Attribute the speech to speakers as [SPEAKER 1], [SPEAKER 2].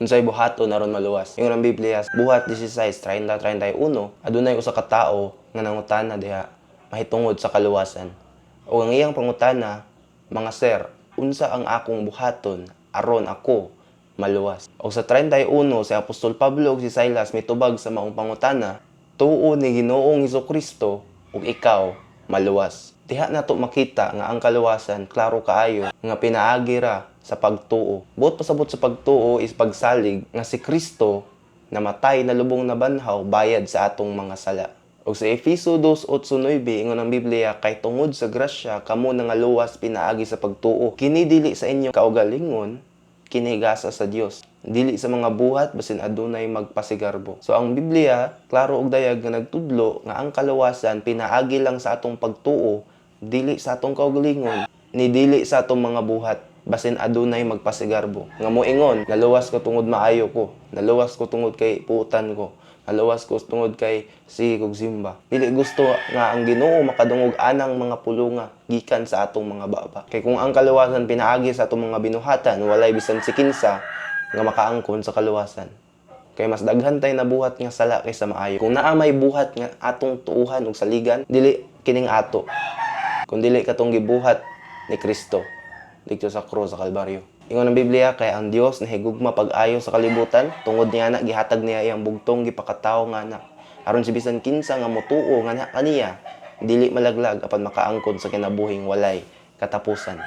[SPEAKER 1] unsay buhaton aron maluwas. Ingon ang Biblia, buhat 16 30 31 adunay usa ka tawo nga nangutana diha mahitungod sa kaluwasan. O ang iyang pangutana, mga sir, unsa ang akong buhaton aron ako maluwas. O sa 31 si Apostol Pablo ug si Silas mitubag sa maong pangutana, tuo ni Ginoong Kristo ug ikaw maluwas. Diha nato makita nga ang kaluwasan klaro kaayo nga pinaagi ra sa pagtuo. Buot pasabot sa pagtuo is pagsalig nga si Kristo namatay na lubong na banhaw bayad sa atong mga sala. O sa Efeso 2:8-9 ingon ang Biblia kay tungod sa grasya kamo nangaluwas pinaagi sa pagtuo. Kini dili sa inyo kaugalingon, kini gasa sa Dios. Dili sa mga buhat basin adunay magpasigarbo. So ang Biblia klaro og dayag nga nagtudlo nga ang kaluwasan pinaagi lang sa atong pagtuo, dili sa atong kaugalingon, ni dili sa atong mga buhat basin adunay magpasigarbo. Nga moingon, naluwas ko tungod maayo ko, naluwas ko tungod kay puutan ko, naluwas ko tungod kay si kog simba. Dili gusto nga ang Ginoo makadungog anang mga pulunga gikan sa atong mga baba. Kay kung ang kaluwasan pinaagi sa atong mga binuhatan, walay bisan si kinsa nga makaangkon sa kaluwasan. Kay mas daghan tay na buhat nga sala kaysa maayo. Kung naa may buhat nga atong tuuhan ug saligan, dili kining ato. Kung dili katong gibuhat ni Kristo dito sa krus sa Kalbaryo. Ingon ang Biblia kay ang Dios nahigugma pag-ayo sa kalibutan tungod niya na gihatag niya iyang bugtong gipakatawo nga anak. Aron si bisan kinsa nga motuo nga na kaniya dili malaglag apan makaangkon sa kinabuhing walay katapusan.